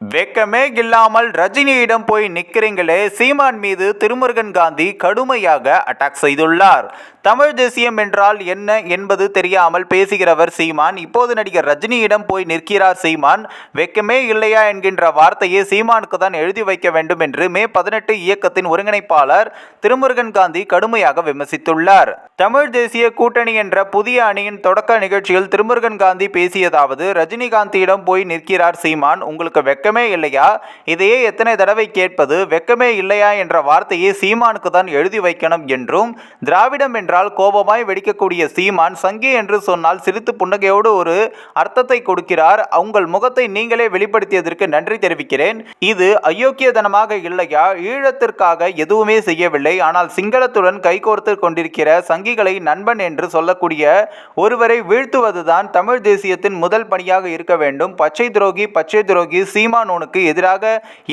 வெக்கமே இல்லாமல் ரஜினியிடம் போய் நிற்கிறீங்களே சீமான் மீது திருமுருகன் காந்தி கடுமையாக அட்டாக் செய்துள்ளார். தமிழ் தேசியம் என்றால் என்ன என்பது தெரியாமல் பேசுகிறவர் சீமான். இப்போது நடிகர் ரஜினியிடம் போய் நிற்கிறார் சீமான். வெக்கமே இல்லையா என்கின்ற வார்த்தையை சீமானுக்கு தான் எழுதி வைக்க வேண்டும் என்று மே பதினெட்டு இயக்கத்தின் ஒருங்கிணைப்பாளர் திருமுருகன் காந்தி கடுமையாக விமர்சித்துள்ளார். தமிழ் தேசிய கூட்டணி என்ற புதிய அணியின் தொடக்க நிகழ்ச்சியில் திருமுருகன் காந்தி பேசியதாவது ரஜினிகாந்தியிடம் போய் நிற்கிறார் சீமான். உங்களுக்கு வெக்கமே இல்லையா? இதையே எத்தனை தடவை கேட்பது வெக்கமே இல்லையா? என்ற வார்த்தையை சீமானுக்கு தான் எழுதி வைக்கணும் என்றும் திராவிடம் என்றால் கோபமாய் வெடிக்கக்கூடிய சீமான் சங்கி என்று சொன்னால் சிரித்து புன்னகையோடு ஒரு அர்த்தத்தை கொடுக்கிறார். உங்கள் முகத்தை நீங்களே வெளிப்படுத்தியதற்கு நன்றி தெரிவிக்கிறேன். இது அயோக்கியதனமாக இல்லையா? ஈழத்திற்காக எதுவுமே செய்யவில்லை. ஆனால் சிங்களத்துடன் கைகோர்த்து கொண்டிருக்கிற சங்கிகளை நண்பன் என்று சொல்லக்கூடிய ஒருவரை வீழ்த்துவதுதான் தமிழ் தேசியத்தின் முதல் பணியாக இருக்க வேண்டும். பச்சை துரோகி பச்சை துரோகி சீமானோனுக்கு எதிராக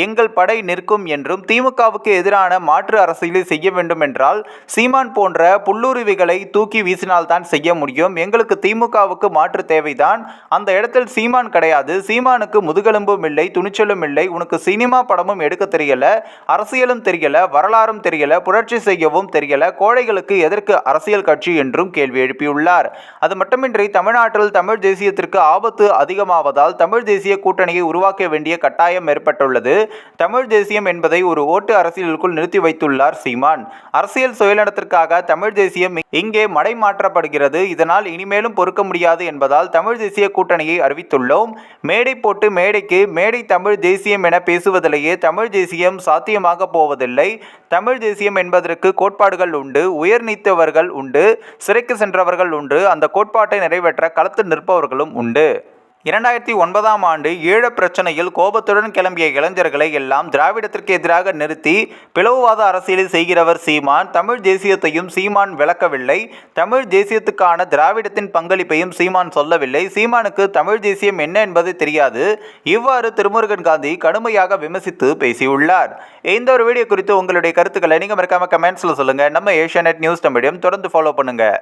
எங்கள் படை நிற்கும் என்றும் திமுகவுக்கு எதிரான மாற்று அரசியலை செய்ய வேண்டும் என்றால் சீமான் போன்ற புல்லுருவிகளை தூக்கி வீசினால்தான் செய்ய முடியும். எங்களுக்கு திமுகவுக்கு மாற்று தேவைதான். அந்த இடத்தில் சீமான் கிடையாது. சீமானுக்கு முதுகெலும்பும் இல்லை துணிச்சலும் இல்லை. உனக்கு சினிமா படமும் எடுக்க தெரியல அரசியலும் தெரியல வரலாறும் தெரியல புரட்சி செய்யவும் தெரியல கோழைகளுக்கு எதற்கு அரசியல் கட்சி என்றும் கேள்வி எழுப்பியுள்ளார். அது மட்டுமின்றி தமிழ்நாட்டில் தமிழ் தேசியத்திற்கு ஆபத்து அதிகமாவதால் தமிழ் தேசிய கூட்டணியை உருவாக்க வேண்டிய கட்டாயம் ஏற்பட்டுள்ளது. தமிழ் தேசியம் என்பதை ஒரு ஓட்டு அரசியலுக்குள் நிறுத்தி வைத்துள்ளார் சீமான். அரசியல் சுயநலத்திற்காக தமிழ் தேசியம் இங்கே மடை மாற்றப்படுகிறது இதனால் இனிமேலும் பொறுக்க முடியாது என்பதால் தமிழ் தேசிய கூட்டணியை அறிவித்துள்ளோம். மேடை போட்டு மேடைக்கு மேடை தமிழ் தேசியம் என பேசுவதிலேயே தமிழ் தேசியம் சாத்தியமாக போவதில்லை. தமிழ் தேசியம் என்பதற்கு கோட்பாடுகள் உண்டு உயர் நீத்தவர்கள் உண்டு சிறைக்கு சென்றவர்கள் உண்டு அந்த கோட்பாட்டை நிறைவேற்ற களத்தில் நிற்பவர்களும் உண்டு. இரண்டாயிரத்தி ஒன்பதாம் ஆண்டு ஈழப் பிரச்சனையில் கோபத்துடன் கிளம்பிய இளைஞர்களை எல்லாம் திராவிடத்திற்கு எதிராக நிறுத்தி பிளவுவாத அரசியலை செய்கிறவர் சீமான். தமிழ் தேசியத்தையும் சீமான் விளக்கவில்லை. தமிழ் தேசியத்துக்கான திராவிடத்தின் பங்களிப்பையும் சீமான் சொல்லவில்லை. சீமானுக்கு தமிழ் தேசியம் என்ன என்பது தெரியாது. இவ்வாறு திருமுருகன் காந்தி கடுமையாக விமர்சித்து பேசியுள்ளார். இந்த ஒரு வீடியோ குறித்து உங்களுடைய கருத்துக்களை நீங்கள் மறக்காம கமெண்ட்ஸில் சொல்லுங்கள் நம்ம ஏஷியா நியூஸ் தமிழையும் தொடர்ந்து ஃபாலோ பண்ணுங்கள்